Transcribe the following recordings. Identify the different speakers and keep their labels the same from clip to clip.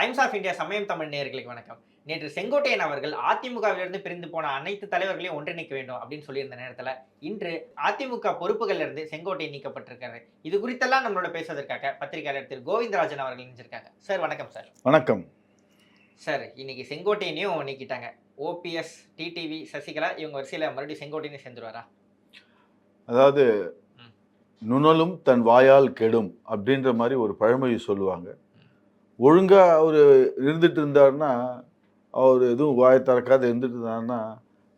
Speaker 1: Times of India சமயம் தமிழ் நேயர்களுக்கு வணக்கம். நேற்று செங்கோட்டையன் அவர்கள் அதிமுகவிலிருந்து பிரிந்து போன அனைத்து தலைவர்களையும் ஒன்றிணைக்க வேண்டும் அப்படின்னு சொல்லியிருந்த நேரத்துல இன்று அதிமுக பொறுப்புகள்ல இருந்து செங்கோட்டையன் நீக்கப்பட்டிருக்காரு. இது குறித்தெல்லாம் நம்மளோட பேசுவதற்காக பத்திரிகையாளர் திரு கோவிந்தராஜன் அவர்கள் இணைஞ்சிருக்காங்க. சார் வணக்கம் சார்
Speaker 2: வணக்கம்.
Speaker 1: சார் இன்னைக்கு செங்கோட்டையனையும் நீக்கிட்டாங்க. ஓபிஎஸ் டிடிவி சசிகலா இவங்க வரிசையில மறுபடியும் செங்கோட்டையனையும் சேர்ந்துருவாரா?
Speaker 2: அதாவது. நுணலும் தன் வாயால் கெடும் அப்படின்ற மாதிரி ஒரு பழமொழி சொல்லுவாங்க. ஒழுங்கா அவர் இருந்துட்டு இருந்தாருன்னா அவர் எதுவும் வாயை திறக்காத இருந்துட்டு இருந்தாருன்னா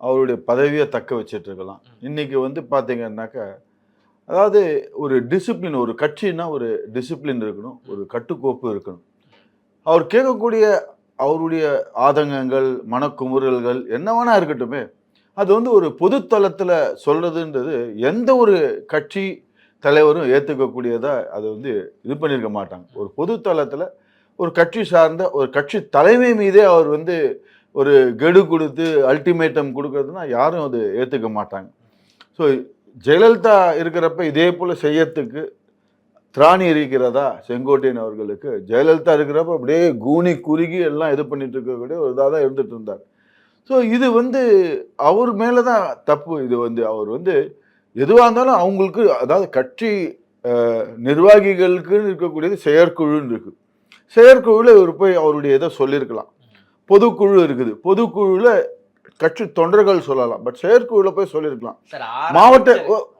Speaker 2: அவருடைய பதவியை தக்க வச்சிட்டு இருக்கலாம்.
Speaker 1: ம்.
Speaker 2: இன்னைக்கு வந்து பார்த்தீங்கன்னாக்கா அதாவது ஒரு டிசிப்ளின் ஒரு கட்சின்னா ஒரு டிசிப்ளின் இருக்கணும் ஒரு கட்டுக்கோப்பு இருக்கணும். அவர் கேட்கக்கூடிய அவருடைய ஆதங்கங்கள் மனக்குமுறல்கள் என்ன வேணா இருக்கட்டுமே அது வந்து ஒரு பொதுத்தளத்தில் சொல்றதுன்றது எந்த ஒரு கட்சி தலைவரும் ஏற்றுக்கக்கூடியதா அதை வந்து இது பண்ணியிருக்க மாட்டாங்க. ஒரு பொதுத்தளத்தில் ஒரு கட்சி சார்ந்த ஒரு கட்சி தலைமை மீதே அவர் வந்து ஒரு கெடு கொடுத்து அல்டிமேட்டம் கொடுக்கறதுனா யாரும் அது ஏற்றுக்க மாட்டாங்க. ஸோ ஜெயலலிதா இருக்கிறப்ப இதே போல் செய்யறதுக்கு திராணி இருக்கிறதா? செங்கோட்டையன் அவர்களுக்கு. ஜெயலலிதா இருக்கிறப்ப அப்படியே கூனி குறுகி எல்லாம் இது பண்ணிட்டு இருக்கக்கூடிய ஒரு இதாக தான் இருந்துட்டு இருந்தார். ஸோ இது வந்து அவர் மேலே தான் தப்பு. இது வந்து அவர் வந்து எதுவாக இருந்தாலும் அவங்களுக்கு அதாவது கட்சி நிர்வாகிகளுக்குன்னு இருக்கக்கூடியது செயற்குழுன்னு இருக்குது செயற்குழுவில் இவர் போய் அவருடைய இதை சொல்லியிருக்கலாம். பொதுக்குழு இருக்குது. பொதுக்குழுவில் கட்சி தொண்டர்கள் சொல்லலாம். பட் செயற்குழுவில் போய் சொல்லியிருக்கலாம். மாவட்ட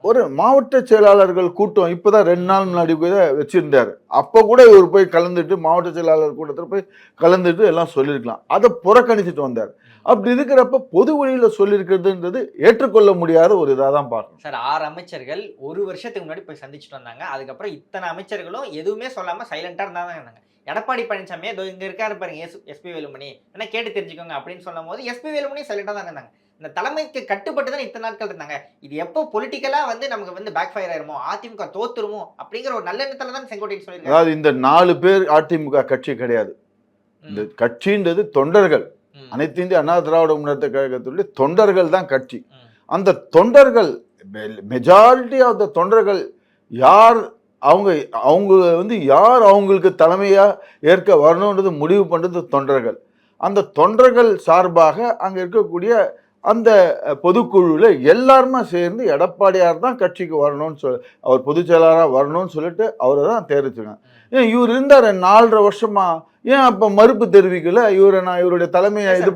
Speaker 2: ஒரு மாவட்ட செயலாளர்கள் கூட்டம் இப்போதான் ரெண்டு நாள் முன்னாடி கூட வச்சிருந்தாரு. அப்போ கூட இவர் போய் கலந்துட்டு மாவட்ட செயலாளர் கூட்டத்தில் போய் கலந்துட்டு எல்லாம் சொல்லியிருக்கலாம். அதை புறக்கணிச்சிட்டு வந்தார். அப்படி இருக்கிறப்ப பொது வழியில சொல்லியிருக்கிறதுன்றது ஏற்றுக்கொள்ள முடியாத ஒரு இதாக தான் பார்க்கணும்.
Speaker 1: சார் ஆறு அமைச்சர்கள் ஒரு வருஷத்துக்கு முன்னாடி போய் சந்திச்சுட்டு வந்தாங்க. அதுக்கப்புறம் இத்தனை அமைச்சர்களும் எதுவுமே சொல்லாம சைலண்டா இருந்தாங்க இருந்தாங்க. எடப்பாடி பழனிசாமி இதோ இங்க இருக்காரு பாருங்க எஸ் எஸ்பி வேலுமணி. என்ன கேட்டு தெரிஞ்சுக்கோங்க அப்படின்னு சொல்லும் போது எஸ்பி வேலுமணி சைலண்டா தான் இருந்தாங்க. இந்த தலைமைக்கு கட்டுப்பட்டு தான் இத்தனை நாட்கள் இருந்தாங்க. இது எப்போ பொலிட்டிக்கலா வந்து நமக்கு வந்து பேக் ஃபயர் ஆயிருமோ அதிமுக தோத்துருமோ அப்படிங்கிற ஒரு நல்ல எண்ணத்துல தான் செங்கோட்டையன் சொல்லியிருக்காரு.
Speaker 2: அதாவது இந்த நாலு பேர் அதிமுக கட்சி கிடையாது. இந்த கட்சின்றது தொண்டர்கள். அனைத்து இந்திய அண்ணா திராவிட முன்னேற்ற கழகத்துடைய தொண்டர்கள் தான் கட்சி. அந்த தொண்டர்கள் மெஜாரிட்டி ஆஃப் த தொண்டர்கள் யார் அவங்க அவங்க வந்து யார் அவங்களுக்கு தலைமையாக ஏற்க வரணுன்றது முடிவு பண்ணுறது தொண்டர்கள். அந்த தொண்டர்கள் சார்பாக அங்கே இருக்கக்கூடிய அந்த பொதுக்குழுவில் எல்லாருமே சேர்ந்து எடப்பாடியார் தான் கட்சிக்கு வரணும்னு சொல் அவர் பொதுச் செயலாளராக வரணும்னு சொல்லிட்டு அவரை தான் தேர்ச்சிருக்காங்க ஏன் இவர் இருந்தார் நாலரை வருஷமாக ஏன் அப்போ மறுப்பு தெரிவிக்கல? இவரை நான் இவருடைய தலைமையை இது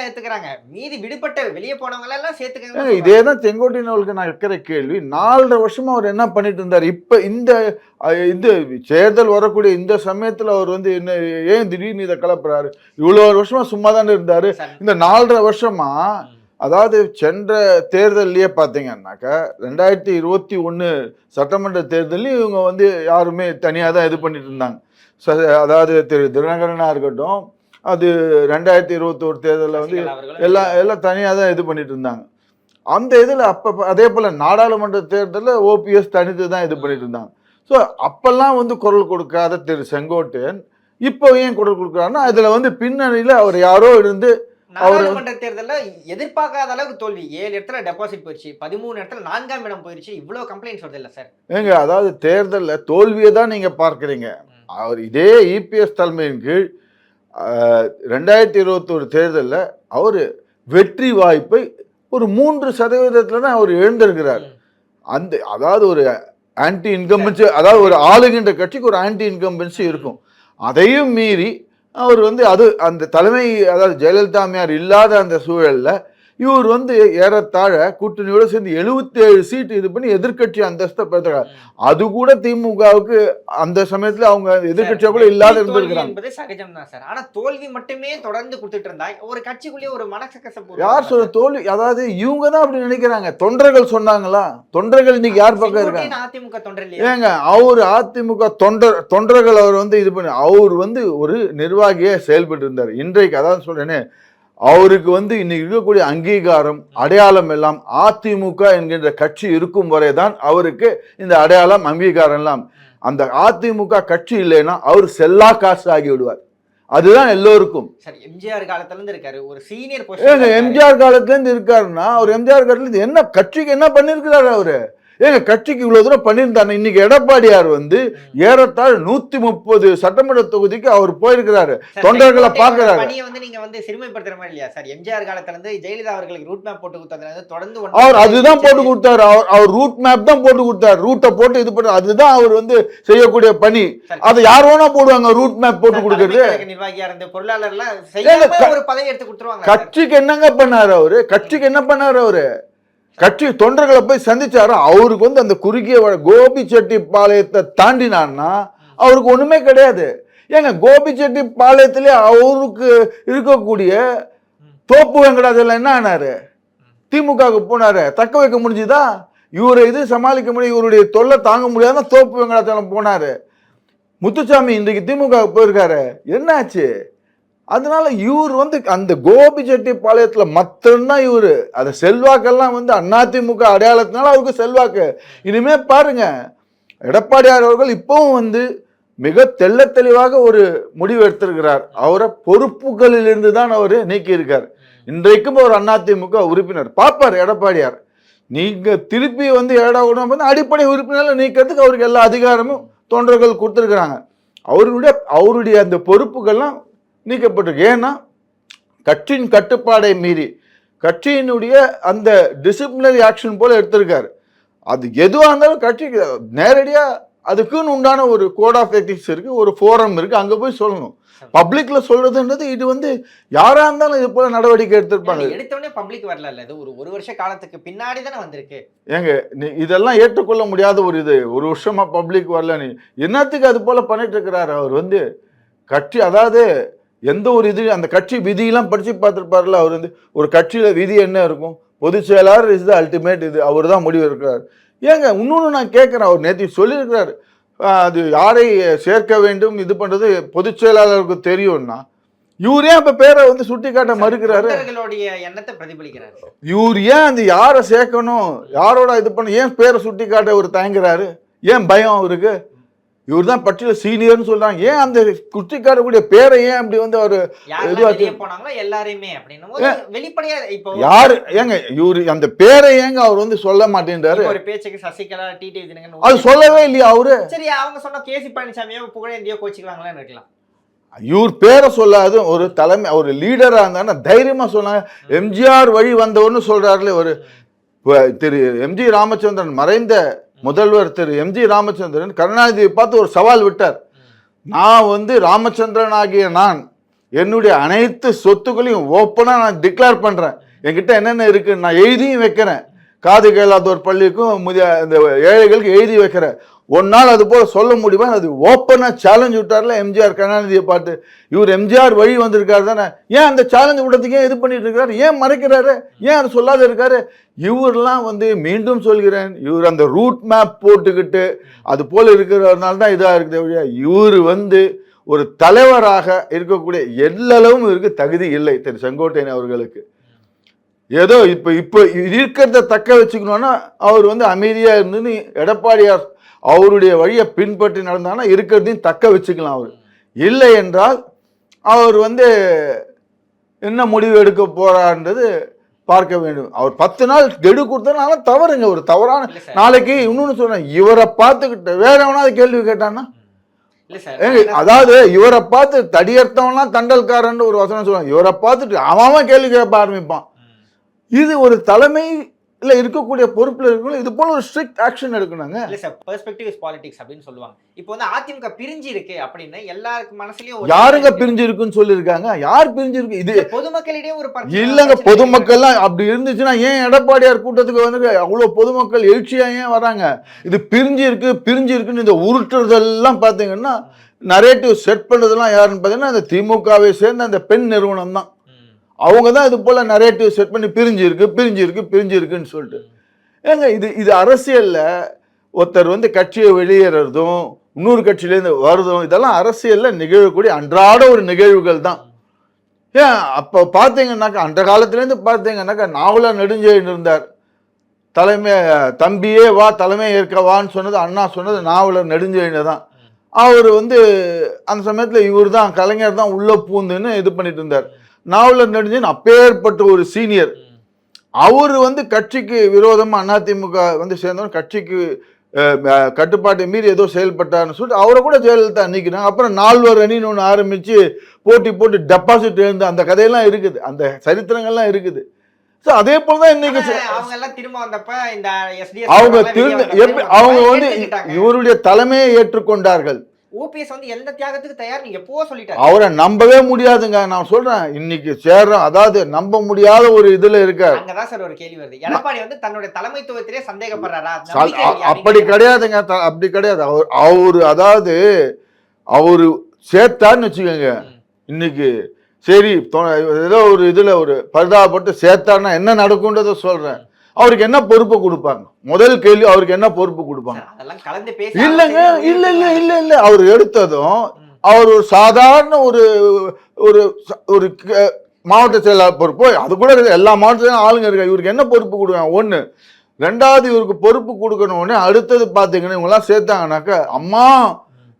Speaker 1: ஏத்துக்கிறாங்க. மீதி விடுபட்ட வெளியே போனவங்க எல்லாம் சேர்த்துக்கங்க
Speaker 2: இதே தான் செங்கோட்டையன் அவர்களுக்கு நான் இருக்கிற கேள்வி. நாலரை வருஷமா அவர் என்ன பண்ணிட்டு இருந்தார்? இப்ப இந்த இந்த தேர்தல் வரக்கூடிய இந்த சமயத்துல அவர் வந்து என்ன ஏன் திடீர்னு இதை கிளப்புறாரு? இவ்வளவு வருஷமா சும்மா தானே இருந்தாரு இந்த நாலரை வருஷமா அதாவது சென்ற தேர்தல்லையே பார்த்தீங்கன்னாக்கா ரெண்டாயிரத்தி இருபத்தி ஒன்று சட்டமன்ற தேர்தலையும் இவங்க வந்து யாருமே தனியாக தான் இது பண்ணிட்டு இருந்தாங்க. ச- அதாவது திரு தினகரனா இருக்கட்டும் அது ரெண்டாயிரத்தி இருபத்தோரு தேர்தலில் வந்து எல்லாம் எல்லாம் தனியாக தான் இது பண்ணிட்டு இருந்தாங்க அந்த இதில் அப்போ அதே போல் நாடாளுமன்ற தேர்தலில் ஓபிஎஸ் தனித்து தான் இது பண்ணிட்டு இருந்தாங்க ஸோ அப்பெல்லாம் வந்து குரல் கொடுக்காத திரு செங்கோட்டையன் இப்போ ஏன் குரல் கொடுக்குறாருன்னா அதில் வந்து பின்னணியில் அவர் யாரோ இருந்து
Speaker 1: நாடாளுமன்ற தேர்தல்ல எதிர்பார்க்காத அளவுக்கு தோல்வி. ஏழு இடத்துல டெபாசிட் போயிடுச்சு பதிமூணு இடத்துல நான்காம் இடம் போயிடுச்சு இவ்வளவு கம்ப்ளைண்ட்ஸ் வருது இல்ல சார்
Speaker 2: ஏங்க அதாவது தேர்தலில் தோல்வியை தான் நீங்கள் பார்க்குறீங்க. அவர் இதே இபிஎஸ் தலைமையின் கீழ் ரெண்டாயிரத்தி இருபத்தோரு தேர்தலில் அவர் வெற்றி வாய்ப்பை ஒரு மூன்று சதவீதத்தில் தான் அவர் எழுந்திருக்கிறார். அந்த அதாவது ஒரு ஆன்டி இன்கம்பன்சி அதாவது ஒரு ஆளுகின்ற கட்சிக்கு ஒரு ஆன்டி இன்கம்பன்சி இருக்கும். அதையும் மீறி அவர் வந்து அது அந்த தலைமை அதாவது ஜெயலலிதா அம்மையார் இல்லாத அந்த சூழல்ல இவர் வந்து ஏறத்தாழ கூட்டணியோட சேர்ந்து 77 ஏழு சீட் இது பண்ணி எதிர்க்கட்சி அந்தஸ்தை பெற்றார். அது கூட திமுகவுக்கு அந்த சமயத்துல அவங்க எதிர்க்கட்சியா கூட இல்லாத இருந்திருக்கிறாங்க.
Speaker 1: என்பது சகஜம் தான் சார். ஆனா தோல்வி மட்டுமே தொடர்ந்து கொடுத்துட்டு இருந்தா ஒரு கட்சிக்குள்ளேயே ஒரு மனசக்கசப்பு
Speaker 2: யார் சொல்ற தோல்வி அதாவது இவங்க தான் அப்படி நினைக்கிறாங்க. தொண்டர்கள் சொன்னாங்களா? தொண்டர்கள் இன்னைக்கு யார் பக்கம் இருக்காங்க?
Speaker 1: அதிமுக தொண்டர் இல்லையா?
Speaker 2: ஏங்க அவர் அதிமுக தொண்டர் தொண்டர்கள் அவர் வந்து இது பண்ணி அவர் வந்து ஒரு நிர்வாகியே செயல்பட்டு இருந்தார். இன்றைக்கு அதான் சொல்றேனே அவருக்கு வந்து இன்னைக்கு இருக்கக்கூடிய அங்கீகாரம் அடையாளம் எல்லாம் அதிமுக என்கின்ற கட்சி இருக்கும் வரை தான் அவருக்கு இந்த அடையாளம் அங்கீகாரம் எல்லாம். அந்த அதிமுக கட்சி இல்லைன்னா அவர் செல்லா காசு ஆகி விடுவார். அதுதான் எல்லோருக்கும்.
Speaker 1: சார் எம்ஜிஆர் காலத்துல இருந்து இருக்காரு. ஒரு சீனியர்
Speaker 2: எம்ஜிஆர் காலத்துல இருந்து இருக்காருன்னா அவர் எம்ஜிஆர் காலத்துல இருந்து என்ன கட்சிக்கு என்ன பண்ணிருக்கிறாரு அவரு? ஏங்க கட்சிக்கு இவ்வளவு தூரம் பண்ணியிருந்தாங்க இன்னைக்கு எடப்பாடியார் வந்து ஏறத்தாழ் நூத்தி முப்பது சட்டமன்ற தொகுதிக்கு அவர் போயிருக்கிறாரு. தொண்டர்களை பார்க்கறாரு.
Speaker 1: பணியை வந்து நீங்க வந்து சிறுமைப்படுத்துற மாதிரி இல்லையா சார்? எம்ஜிஆர் காலத்துல இருந்து ஜெயலலிதா அவர்களுக்கு ரூட் மேப் போட்டு கொடுத்ததுல தொடர்ந்து
Speaker 2: அவர் அதுதான் போட்டு கொடுத்தாரு. அவர் அவர் ரூட் மேப் தான் போட்டு கொடுத்தாரு. ரூட்டை போட்டு இது பண்ண அதுதான் அவர் வந்து செய்யக்கூடிய பணி. அதை யார் வேணா போடுவாங்க ரூட் மேப் போட்டு கொடுக்கறது.
Speaker 1: நிர்வாகியா இருந்து பொருளாளர்லாம் ஒரு பதவி எடுத்து கொடுத்துருவாங்க
Speaker 2: கட்சிக்கு என்னங்க பண்ணாரு அவரு? கட்சிக்கு என்ன பண்ணாரு அவரு? கட்சி தொண்டர்களை போய் சந்திச்சாரு. அவருக்கு வந்து அந்த குறுகிய கோபி செட்டி பாளையத்தை தாண்டினான்னா அவருக்கு ஒன்றுமே கிடையாது. ஏங்க கோபி செட்டி பாளையத்திலே அவருக்கு இருக்கக்கூடிய தோப்பு வெங்கடாஜலம் என்ன ஆனாரு? திமுகவுக்கு போனாரு. தக்க வைக்க முடிஞ்சுதா? இவரை இது சமாளிக்க முடியும். இவருடைய தொல்லை தாங்க முடியாத தோப்பு வெங்கடாச்சலம் போனாரு. முத்துசாமி இன்றைக்கு திமுக போயிருக்காரு. என்னாச்சு? அதனால இவர் வந்து அந்த கோபி மத்தன்னா இவர். அந்த செல்வாக்கெல்லாம் வந்து அதிமுக அடையாளத்தினால அவருக்கு செல்வாக்கு. இனிமே பாருங்க எடப்பாடியார் அவர்கள் இப்போவும் வந்து மிக தெள்ள தெளிவாக ஒரு முடிவு எடுத்திருக்கிறார். அவரை பொறுப்புகளிலிருந்து தான் அவர் நீக்கியிருக்கார். இன்றைக்கும் ஒரு அதிமுக உறுப்பினர். பார்ப்பார் எடப்பாடியார். நீங்கள் திருப்பி வந்து ஏடா வந்து அடிப்படை உறுப்பினர்களை நீக்கிறதுக்கு அவருக்கு எல்லா அதிகாரமும் தொண்டர்கள் கொடுத்துருக்குறாங்க. அவருடைய அவருடைய அந்த பொறுப்புகள்லாம் நீக்கப்பட்டிருக்கு. ஏன்னா கட்சியின் கட்டுப்பாடை மீறி கட்சியினுடைய அந்த டிசிப்ளினரி ஆக்ஷன் போல எடுத்திருக்காரு. அது எதுவாக இருந்தாலும் கட்சிக்கு நேரடியாக அதுக்குன்னு உண்டான ஒரு கோட் ஆஃப் எத்திக்ஸ் இருக்கு ஒரு ஃபோரம் இருக்கு அங்கே போய் சொல்லணும். பப்ளிக்ல சொல்றதுன்றது இது வந்து யாரா இருந்தாலும் இது போல நடவடிக்கை எடுத்திருப்பாங்க.
Speaker 1: எடுத்தவொடனே பப்ளிக் வரல இது ஒரு ஒரு வருஷ காலத்துக்கு பின்னாடி தானே வந்திருக்கு.
Speaker 2: ஏங்க நீ இதெல்லாம் ஏற்றுக்கொள்ள முடியாத ஒரு இது. ஒரு வருஷமா பப்ளிக் வரல. நீ என்னத்துக்கு அது போல பண்ணிட்டு இருக்கிறாரு? அவர் வந்து கட்சி அதாவது எந்த ஒரு இது அந்த கட்சி விதியெல்லாம் படிச்சு பார்த்துருப்பாருல அவர் வந்து ஒரு கட்சியில விதி என்ன இருக்கும்? பொதுச் செயலாளர் இஸ் த அல்டிமேட் இது அவர் தான் முடிவு இருக்கிறார் ஏங்க இன்னொன்று நான் கேட்குறேன் அவர் நேற்று சொல்லியிருக்கிறாரு. அது யாரை சேர்க்க வேண்டும் இது பண்றது பொதுச் செயலாளருக்கு தெரியும்னா இவர் ஏன் இப்ப பேரை வந்து சுட்டி காட்ட மறுக்கிறாரு?
Speaker 1: தொண்டர்களுடைய எண்ணத்தை பிரதிபலிக்கிறாரு.
Speaker 2: இவர் ஏன் அந்த யாரை சேர்க்கணும்? யாரோட இது பண்ண ஏன் பேரை சுட்டி காட்ட அவர் தயங்குறாரு? ஏன் பயம் அவருக்கு? இவர் தான் பட்டியல சீனியர்னு சொல்றாங்க. ஏன் அந்த காட்டக்கூடிய பேரை ஏன் அப்படி வந்து அவர்
Speaker 1: எல்லாரையுமே வெளிப்படையா இப்போ
Speaker 2: யாரு? ஏங்க இவர் அந்த பேரை ஏங்க அவர் வந்து சொல்ல மாட்டேன்றாரு?
Speaker 1: ஒரு பேச்சுக்கு சசிகலா டிடி
Speaker 2: அது சொல்லவே இல்லையா அவரு?
Speaker 1: சரி அவங்க சொன்ன கேசி பழனிசாமியோ புகழேந்தியோ கோச்சிக்கலாங்களான்னு இருக்கலாம்.
Speaker 2: இவர் பேரை சொல்லாது ஒரு தலைமை ஒரு லீடரா இருந்தாங்கன்னா தைரியமா சொன்னாங்க. எம்ஜிஆர் வழி வந்தவர்னு சொல்றாருல ஒரு திரு எம்ஜி ராமச்சந்திரன் மறைந்த முதல்வர் திரு எம்ஜி ராமச்சந்திரன் கருணாநிதியை பார்த்து ஒரு சவால் விட்டார். நான் வந்து ராமச்சந்திரன் ஆகிய நான் என்னுடைய அனைத்து சொத்துக்களையும் ஓப்பனாக நான் டிக்ளேர் பண்ணுறேன் என்கிட்ட என்னென்ன இருக்குன்னு நான் எழுதியும் வைக்கிறேன். காது கேளாதோர் பள்ளிக்கும் முதிய இந்த ஏழைகளுக்கு எழுதி வைக்கிறேன். ஒரு நாள் அது போல் சொல்ல முடியுமா? அது ஓப்பனாக சேலஞ்ச் விட்டார்ல எம்ஜிஆர் கருணாநிதியை பார்த்து. இவர் எம்ஜிஆர் வழி வந்திருக்காரு தானே. ஏன் அந்த சேலஞ்ச் விட்டதுக்கு ஏன் இது பண்ணிட்டு இருக்காரு? ஏன் மறைக்கிறாரு? ஏன் அது சொல்லாத இருக்காரு? இவர்லாம் வந்து மீண்டும் சொல்கிறேன். இவர் அந்த ரூட் மேப் போட்டுக்கிட்டு அது போல் இருக்கிறதுனால தான் இதாக இருக்குது ஒழிய இவர் வந்து ஒரு தலைவராக இருக்கக்கூடிய எல்லளவும் இவருக்கு தகுதி இல்லை திரு செங்கோட்டையன் அவர்களுக்கு. ஏதோ இப்போ இப்போ இருக்கிறத தக்க வச்சுக்கணும்னா அவர் வந்து அமைதியாக இருந்துன்னு எடப்பாடியார் அவருடைய வழியை பின்பற்றி நடந்தாங்கன்னா இருக்கிறதையும் தக்க வச்சுக்கலாம் அவர். இல்லை என்றால் அவர் வந்து என்ன முடிவு எடுக்க போறான்றது பார்க்க வேண்டும். அவர் பத்து நாள் கெடு கொடுத்தனால தவறுங்க. ஒரு தவறான நாளைக்கு இன்னொன்னு சொல்றேன் இவரை பார்த்துக்கிட்டு வேற எவனாவது கேள்வி கேட்டான்னா? அதாவது இவரை பார்த்து தடியர்த்தவன்லாம் தண்டல்காரன் ஒரு வசனம் சொல்லுவாங்க. இவரை பார்த்துட்டு அவன் கேள்வி கேட்க ஆரம்பிப்பான். இது ஒரு தலைமையில் இருக்கக்கூடிய பொறுப்புல இருக்கணும் இது போல ஒரு ஸ்ட்ரிக்ட் ஆக்ஷன் எடுக்கணுங்க.
Speaker 1: இல்ல சார் பெர்ஸ்பெக்டிவ் இஸ் பாலிடிக்ஸ் அப்படின்னு சொல்லுவாங்க. இப்போ வந்து அதிமுக பிரிஞ்சு இருக்கு அப்படின்னு எல்லாருக்கு மனசுலயும் ஒரு
Speaker 2: யாருங்க பிரிஞ்சு இருக்குன்னு சொல்லியிருக்காங்க? யார் பிரிஞ்சு இருக்கு இது
Speaker 1: இல்ல, பொதுமக்களிடையே ஒரு பிரச்சனை-
Speaker 2: இல்லைங்க பொதுமக்கள்லாம் அப்படி இருந்துச்சுன்னா ஏன் எடப்பாடியார் கூட்டத்துக்கு வந்து அவ்வளோ பொதுமக்கள் எழுச்சியா ஏன் வராங்க? இது பிரிஞ்சு இருக்கு பிரிஞ்சு இருக்குன்னு இந்த உருட்டுறதெல்லாம் பார்த்தீங்கன்னா நரேட்டிவ் செட் பண்ணதெல்லாம் யாருன்னு பார்த்தீங்கன்னா அந்த திமுகவை சேர்ந்த அந்த பெண் நிறுவனம் தான். அவங்க தான் இது போல நரேட்டிவ் செட் பண்ணி பிரிஞ்சு இருக்கு பிரிஞ்சு இருக்கு பிரிஞ்சு இருக்குன்னு சொல்லிட்டு. ஏங்க இது இது அரசியல்ல ஒருத்தர் வந்து கட்சியை வெளியேறதும் இன்னொரு கட்சியிலேருந்து வருதும் இதெல்லாம் அரசியல்ல நிகழக்கூடிய அன்றாட ஒரு நிகழ்வுகள் தான். ஏன் அப்போ பார்த்தீங்கன்னாக்கா அந்த காலத்துலேருந்து பார்த்தீங்கன்னாக்கா நாவலா நெடுஞ்செழியன் இருந்தார். தலைமை தம்பியே வா தலைமை ஏற்க வான்னு சொன்னது அண்ணா சொன்னது நாவலர் நெடுஞ்செழியன் தான். அவர் வந்து அந்த சமயத்தில் இவர் தான் கலைஞர் தான் உள்ள பூந்துன்னு இது பண்ணிட்டு இருந்தார். நாவலர் நெடுஞ்செழியன் அப்பேற்பட்ட ஒரு சீனியர். அவர் வந்து கட்சிக்கு விரோதமா அதிமுக வந்து சேர்ந்தவன் கட்சிக்கு கட்டுப்பாட்டை மீறி ஏதோ செயல்பட்டார்னு சொல்லிட்டு அவரை கூட ஜெயலலிதா நீக்கினாங்க அப்புறம் நால்வர் அணின்னு ஒன்று ஆரம்பிச்சு போட்டி போட்டு டெபாசிட் எழுந்து அந்த கதையெல்லாம் இருக்குது அந்த சரித்திரங்கள்லாம் இருக்குது ஸோ அதே போல தான் இன்னைக்கு
Speaker 1: அவங்க திரும்ப வந்தப்ப இந்த SDS
Speaker 2: அவங்க வந்து. இவருடைய தலைமையை ஏற்றுக்கொண்டார்கள்
Speaker 1: ஓபிஎஸ் வந்து எந்த தியாகத்துக்கு தயார்? நீங்க எப்போ சொல்லிட்டாரு?
Speaker 2: அவரை நம்பவே முடியாதுங்க. நான் சொல்றேன் இன்னைக்கு சேர்றோம். அதாவது நம்ப முடியாத ஒரு இதுல இருக்கார்
Speaker 1: அங்கதான் சார் ஒரு கேள்வி வருது. எடப்பாடி வந்து தன்னுடைய தலைமைத்துவத்திலே சந்தேகப்படுறாரா?
Speaker 2: அப்படி கிடையாதுங்க அப்படி கிடையாது. அவர் அவரு அதாவது அவரு சேர்த்தான்னு வச்சுக்கோங்க. இன்னைக்கு சரி ஏதோ ஒரு இதுல ஒரு பரிதாபப்பட்டு சேர்த்தான்னா என்ன நடக்கும்ன்றத சொல்றேன். அவருக்கு என்ன பொறுப்பு கொடுப்பாங்க முதல் கேள்வி அவருக்கு என்ன பொறுப்பு கொடுப்பாங்க இல்லைங்க இல்ல இல்ல. இல்ல இல்ல அவர் எடுத்ததும். அவர் ஒரு சாதாரண ஒரு ஒரு ஒரு மாவட்ட செயலாளர் பொறுப்பு அது கூட. எல்லா மாவட்டத்திலும் ஆளுங்க இருக்கா இவருக்கு என்ன பொறுப்பு கொடுக்காங்க ஒண்ணு ரெண்டாவது இவருக்கு பொறுப்பு கொடுக்கணும் உடனே அடுத்தது பாத்தீங்கன்னா இவங்கெல்லாம் சேர்த்தாங்கனாக்க அம்மா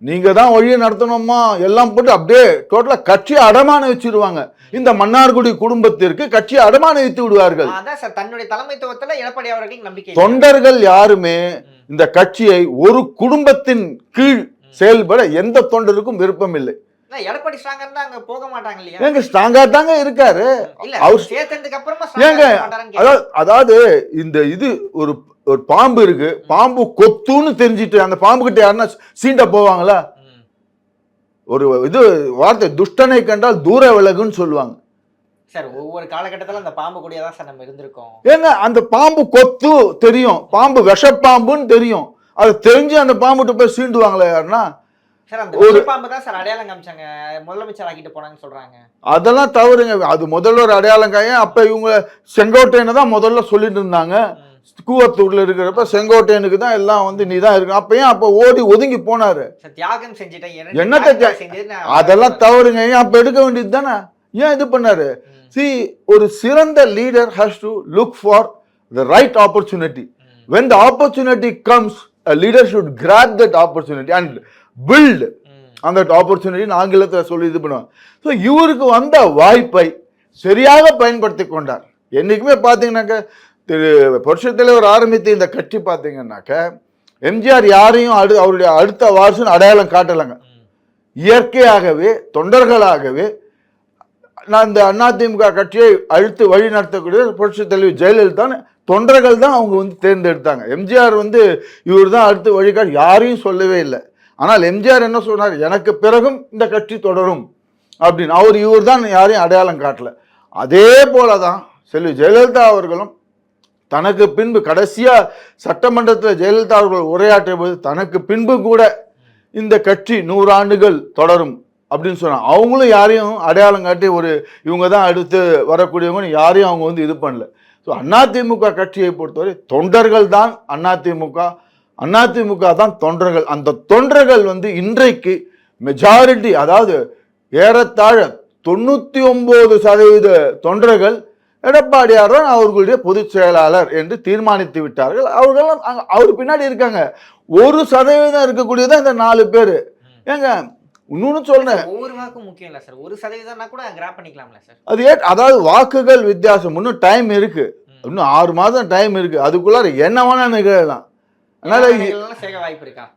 Speaker 2: நீங்க தான் வழியை நடத்தணும்மா? எல்லாம் போட்டு அப்படியே டோட்டலா கட்சியை அடமான வச்சிருவாங்க. இந்த மன்னார்குடி குடும்பத்திற்கு கட்சியை அடமான வைத்து விடுவார்கள்.
Speaker 1: தன்னுடைய தலைமைத்துவத்துல எடப்பாடி அவர்களுக்கு நம்பிக்கை.
Speaker 2: தொண்டர்கள் யாருமே. இந்த கட்சியை ஒரு குடும்பத்தின் கீழ் செயல்பட எந்த தொண்டருக்கும் விருப்பம் இல்லை.
Speaker 1: இல்ல, எடப்பாடி ஸ்ட்ராங்கா இருந்தா அங்க போக மாட்டாங்க இல்லையா?
Speaker 2: ஏங்க ஸ்ட்ராங்கா தாங்க இருக்காரு. அவர்
Speaker 1: சேர்த்ததுக்கு அப்புறமா
Speaker 2: அதாவது இந்த இது ஒரு ஒரு பாம்பு இருக்கு. பாம்பு கொத்துன்னு தெரிஞ்சிட்டு அந்த பாம்பு கிட்ட யாருன்னா சீண்ட போவாங்களா. ஒரு இது வார்த்தை துஷ்டனை கண்டால் தூர விலகுன்னு சொல்லுவாங்க.
Speaker 1: சார் ஒவ்வொரு காலகட்டத்துல அந்த பாம்பு கூடயே தான் சார் நம்ம இருந்திருக்கோம்.
Speaker 2: ஏங்க அந்த பாம்பு கொத்து தெரியும். பாம்பு விஷப்பாம்புன்னு தெரியும். அது தெரிஞ்சு அந்த பாம்புகிட்ட போய் சீண்டுவாங்களா யாருன்னா? ஒரு- அதெல்லாம் தவறுங்க. அது முதல்வர் அடையாளம் காயம் அப்ப இவங்க செங்கோட்டையனை தான் முதல்ல சொல்லிட்டு இருந்தாங்க. கூவத்தூர்ல இருக்கிறப்ப செங்கோட்டையனுக்கு தான் எல்லாம் வந்து நீ தான் இருக்கு. அப்ப ஏன் அப்ப ஓடி ஒதுங்கி போனாரு?
Speaker 1: தியாகம் செஞ்சுட்டேன்.
Speaker 2: என்னத்த அதெல்லாம் தவறுங்க. ஏன் அப்ப எடுக்க வேண்டியது தானே? ஏன் இது பண்ணாரு. சி ஒரு சிறந்த leader has to look for the right opportunity
Speaker 1: hmm.
Speaker 2: when the opportunity comes a leader should grab that opportunity and build
Speaker 1: ம்.
Speaker 2: அந்த ஆப்பர்ச்சுனிட்டின்னு ஆங்கிலத்தில் சொல்லி இது பண்ணுவாங்க ஸோ இவருக்கு வந்த வாய்ப்பை சரியாக பயன்படுத்தி கொண்டார். என்றைக்குமே பார்த்தீங்கன்னாக்க திரு புரட்சித் ஆரம்பித்த இந்த கட்சி பார்த்தீங்கன்னாக்க எம்ஜிஆர் யாரையும் அடு அவருடைய அடுத்த வாரிசுன்னு அடையாளம் காட்டலைங்க. இயற்கையாகவே தொண்டர்களாகவே நான் இந்த அதிமுக கட்சியை அழுத்து வழி நடத்தக்கூடிய புரட்சித் ஜெயலலிதான்னு தொண்டர்கள் தான் அவங்க வந்து தேர்ந்தெடுத்தாங்க. எம்ஜிஆர் வந்து இவர் தான் அடுத்து வழிகாட்டு யாரையும் சொல்லவே இல்லை. ஆனால் எம்ஜிஆர் என்ன சொன்னார்? எனக்கு பிறகும் இந்த கட்சி தொடரும் அப்படின்னு. அவர் இவர் தான் யாரையும் அடையாளம் காட்டல. அதே போல தான் செல்வி ஜெயலலிதா அவர்களும் தனக்கு பின்பு கடைசியாக சட்டமன்றத்தில் ஜெயலலிதா அவர்கள் உரையாற்றிய போது தனக்கு பின்பு கூட இந்த கட்சி நூறாண்டுகள் தொடரும் அப்படின்னு சொன்னாங்க. அவங்களும் யாரையும் அடையாளம் காட்டி ஒரு இவங்க தான் அடுத்து வரக்கூடியவங்கன்னு யாரையும் அவங்க வந்து இது பண்ணல. ஸோ அதிமுக கட்சியை பொறுத்தவரை தொண்டர்கள் தான் அதிமுக அதிமுக தான் தொண்டர்கள். அந்த தொண்டர்கள் வந்து இன்றைக்கு மெஜாரிட்டி அதாவது ஏறத்தாழ தொண்ணூற்றி ஒம்பது சதவீத தொண்டர்கள் எடப்பாடியார் தான் அவர்களுடைய பொதுச் செயலாளர் என்று தீர்மானித்து விட்டார்கள். அவர்களெல்லாம் அங்க- அவர் பின்னாடி இருக்காங்க. ஒரு சதவீதம் இருக்கக்கூடியதான் இந்த நாலு பேர். ஏங்க இன்னொன்னு சொல்றேன்.
Speaker 1: ஒவ்வொரு முக்கியம் இல்ல சார். ஒரு சதவீதம்னா கூட கிராப் பண்ணிக்கலாம்ல சார்.
Speaker 2: அது ஏ அதாவது வாக்குகள் வித்தியாசம். இன்னும் டைம் இருக்கு. இன்னும் ஆறு மாதம் டைம் இருக்கு. அதுக்குள்ளார என்ன வேணா நிகழலாம். அதனால
Speaker 1: சேர வாய்ப்பு இருக்கா?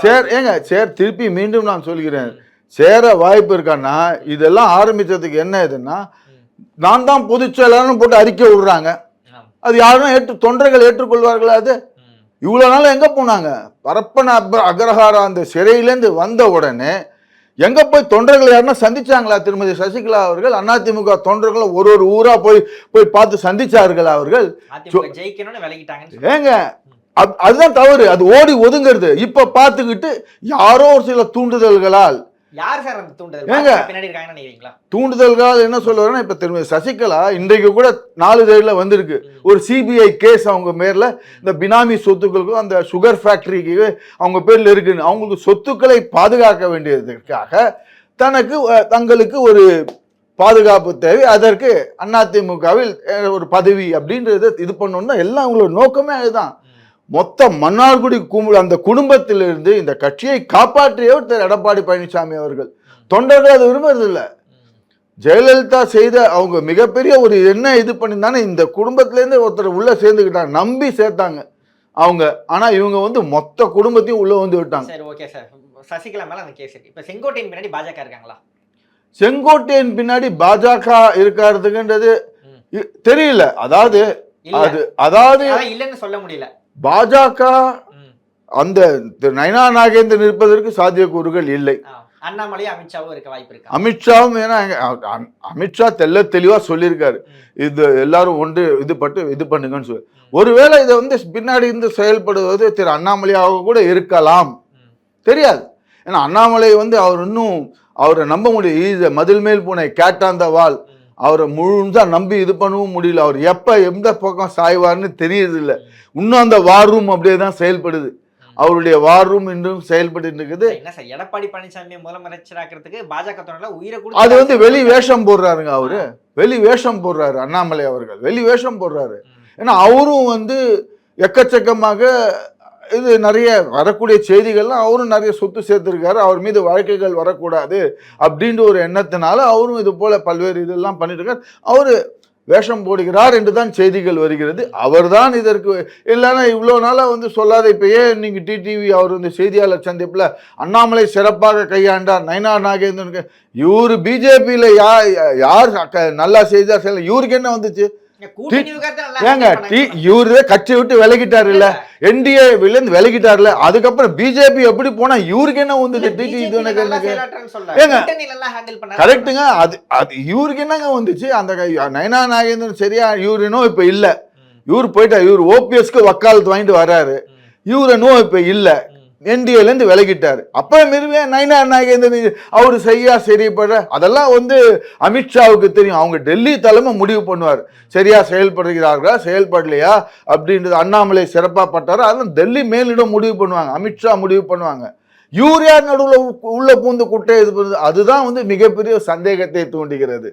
Speaker 1: சேர
Speaker 2: ஏங்க சேர் திருப்பி மீண்டும் நான் சொல்கிறேன். சேர வாய்ப்பு இருக்கான்னா இதெல்லாம் ஆரம்பிச்சதுக்கு என்ன இதுன்னா. நான் தான் பொதுச் செயலாளர்னு போட்டு அறிக்கை விடுறாங்க. அது யாரும் ஏற்று தொண்டர்கள் ஏற்றுக்கொள்வார்களா அது. இவ்வளோ நாள் எங்கே போனாங்க? பரப்பன அப அக்ரஹாரா அந்த சிறையிலேருந்து வந்த உடனே எங்கே போய் தொண்டர்கள் யாருன்னா சந்திச்சாங்களா திருமதி சசிகலா அவர்கள்? அதிமுக தொண்டர்களை ஒரு ஒரு ஊரா போய் போய் பார்த்து சந்திச்சார்கள் அவர்கள். ஏங்க அது- அதுதான் தவறு. அது ஓடி ஒதுங்கிறது. இப்ப பார்த்துக்கிட்டு யாரோ ஒரு சில தூண்டுதல்களால்
Speaker 1: யார் சார் அந்த தூண்டுதல்
Speaker 2: ஏங்க?
Speaker 1: பாஜக பின்னாடி இருக்காங்கன்னு நினைக்கிறீங்களா
Speaker 2: தூண்டுதல்களால் என்ன சொல்லுவாருன்னா இப்ப திருமதி சசிகலா இன்றைக்கு கூட நாலு தேதியில வந்திருக்கு. ஒரு சிபிஐ கேஸ் அவங்க பேர்ல இந்த பினாமி சொத்துக்களுக்கும் அந்த சுகர் ஃபேக்டரிக்கு அவங்க பேர்ல இருக்குன்னு அவங்களுக்கு சொத்துக்களை பாதுகாக்க வேண்டியதற்காக தனக்கு தங்களுக்கு ஒரு பாதுகாப்பு தேவை அதற்கு அதிமுகவில் ஒரு பதவி அப்படின்றத இது பண்ணணும்னா எல்லாம் அவங்களோட நோக்கமே அதுதான். மொத்த மன்னார்குடி கும்பல் அந்த குடும்பத்திலிருந்து இந்த கட்சியை காப்பாற்றியவர் திரு எடப்பாடி பழனிசாமி அவர்கள். தொண்டர்கள் அது விரும்புறது இல்ல
Speaker 1: ம்.
Speaker 2: ஜெயலலிதா செய்த அவங்க மிகப்பெரிய ஒரு என்ன இது பண்ணியிருந்தானே இந்த குடும்பத்திலேருந்து ஒருத்தர் உள்ள சேர்ந்துக்கிட்டாங்க நம்பி சேர்த்தாங்க. அவங்க ஆனா இவங்க வந்து மொத்த குடும்பத்தையும் உள்ள வந்து விட்டாங்க.
Speaker 1: சரி ஓகே சார். சசிகலா மேல அந்த கேஸ் இப்ப செங்கோட்டையின் பின்னாடி பாஜக இருக்காங்களா?
Speaker 2: செங்கோட்டையன் பின்னாடி பாஜக இருக்கிறதுக்குன்றது
Speaker 1: ம்.
Speaker 2: இ- தெரியல. அதாவது அது அதாவது
Speaker 1: இல்லைன்னு சொல்ல முடியல.
Speaker 2: பாஜக. அந்த நயனா நாகேந்திரன் இருப்பதற்கு சாத்தியக்கூறுகள் இல்லை.
Speaker 1: அண்ணாமலையும் அமித்ஷாவும் இருக்க வாய்ப்பு இருக்கா
Speaker 2: அமித்ஷாவும் ஏன்னா அமித்ஷா தெல்ல தெளிவா சொல்லியிருக்காரு. இது எல்லாரும் ஒன்று இது பட்டு இது பண்ணுங்கன்னு சொல்லி ஒருவேளை இதை வந்து பின்னாடி இருந்து செயல்படுவது திரு அண்ணாமலையாக கூட இருக்கலாம். தெரியாது ஏன்னா அண்ணாமலை வந்து அவர் இன்னும் அவரை நம்ப முடியும் ஈஸ மதில் மேல் பூனை கேட்டாந்த வால். அவரை முழுசா நம்பி இது பண்ணவும் முடியல. அவர் எப்ப எந்த பக்கம் சாய்வார்னு தெரியறது இல்ல இன்னும் அந்த வார் ரூம் அப்படியே தான் செயல்படுது. அவருடைய வார் ரூம் இன்னும் செயல்பட்டு இருக்குது.
Speaker 1: என்ன சார் எடப்பாடி பழனிசாமி முதலமைச்சராக்கிறதுக்கு பாஜக உயிரை
Speaker 2: அது வந்து வெளி வேஷம் போடுறாருங்க அவரு. வெளி வேஷம் போடுறாரு அண்ணாமலை அவர்கள். வெளி வேஷம் போடுறாரு. ஏன்னா அவரும் வந்து எக்கச்சக்கமாக இது நிறைய வரக்கூடிய செய்திகள்லாம் அவரும் நிறைய சொத்து சேர்த்துருக்காரு. அவர் மீது வழக்குகள் வரக்கூடாது அப்படின்ற ஒரு எண்ணத்தினால அவரும் இது போல பல்வேறு இதெல்லாம் பண்ணிட்டு அவர் வேஷம் போடுகிறார் என்று தான் செய்திகள் வருகிறது. அவர்தான் இதற்கு இல்லைன்னா இவ்வளோ நாளாக வந்து சொல்லாத இப்போ ஏன் நீங்கள் டிடிவி அவர் வந்து செய்தியாளர் சந்திப்பில் அண்ணாமலை சிறப்பாக கையாண்டார் நயனா நாகேந்திரனுக்கு? இவர் பிஜேபியில் யார் யார் க- நல்லா செய்தார் சொல்ல இவருக்கு என்ன வந்துச்சு? ஏங்க டி. இவரு கட்சி விட்டு விலகிட்டாரு இல்ல? என்டிஏவிலேருந்து விலகிட்டார்ல? அதுக்கப்புறம் பிஜேபி எப்படி போனா இவருக்கு என்ன வந்தது
Speaker 1: இல்ல,
Speaker 2: டிடி இது எனக்கு. ஏங்க. கரெக்டுங்க அது அது இவருக்கு என்னங்க வந்துச்சு அந்த நயனா நாகேந்திரன் சரியா இவரு இன்னும் இப்ப இல்ல. இவர் போயிட்டா இவர் ஓபிஎஸ்க்கு வக்காலத்து வாங்கிட்டு வராரு.
Speaker 1: ம்,
Speaker 2: இவரு இன்னும் இப்ப இல்ல. என்டிஏலேருந்து விலகிட்டார். அப்போ மிருவே நைனா நாகேந்திரன் அவர் சரியா சரிப்பட அதெல்லாம் வந்து அமித்ஷாவுக்கு தெரியும். அவங்க டெல்லி தலைமை முடிவு பண்ணுவார். சரியா செயல்படுகிறார்களா செயல்படலையா அப்படின்றது அண்ணாமலை சிறப்பாக பட்டாரு அதெல்லாம் டெல்லி மேலிடம் முடிவு பண்ணுவாங்க. அமித்ஷா முடிவு பண்ணுவாங்க. யூரியா நடுவில் உள்ள பூந்து குட்டை இது பண்ணுறது அதுதான் வந்து மிகப்பெரிய சந்தேகத்தை தூண்டுகிறது.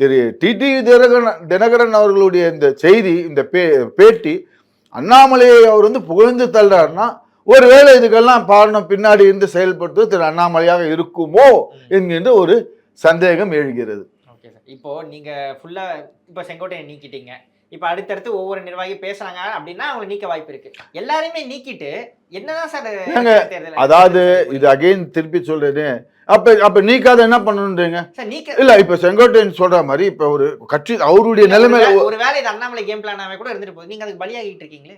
Speaker 2: திரு டிடி தினகரன் தினகரன் அவர்களுடைய இந்த செய்தி இந்த பே பேட்டி அண்ணாமலையை அவர் வந்து புகழ்ந்து தள்ளுறாருன்னா ஒருவேளை இதுக்கெல்லாம் காரணம் பின்னாடி இருந்து செயல்படுத்துவது திரு அண்ணாமலையாக இருக்குமோ என்கின்ற ஒரு சந்தேகம் எழுகிறது.
Speaker 1: Okay sir. இப்போ நீங்க ஃபுல்லா இப்போ செங்கோட்டையை நீக்கிட்டீங்க. இப்போ அடுத்தடுத்து ஒவ்வொரு நிர்வாகி பேசுறாங்க அப்படின்னா அவங்க நீக்க வாய்ப்பு இருக்கு. எல்லாரையுமே நீக்கிட்டு என்னதான் சார்
Speaker 2: அதாவது இது அகைன் திருப்பி சொல்றேன்னு அப்ப அப்ப நீக்காத என்ன பண்ணணுன்றீங்க?
Speaker 1: சார் நீக்க
Speaker 2: இல்ல இப்ப செங்கோட்டையன் சொல்ற மாதிரி இப்ப ஒரு கட்சி அவருடைய நிலைமையில
Speaker 1: ஒரு வே- ஒரு வேளை இது அண்ணாமலை கேம் பிளானாவே கூட இருந்துட்டு போகுது. நீங்க அதுக்கு பலியாகிட்டு இருக்கீங்களே?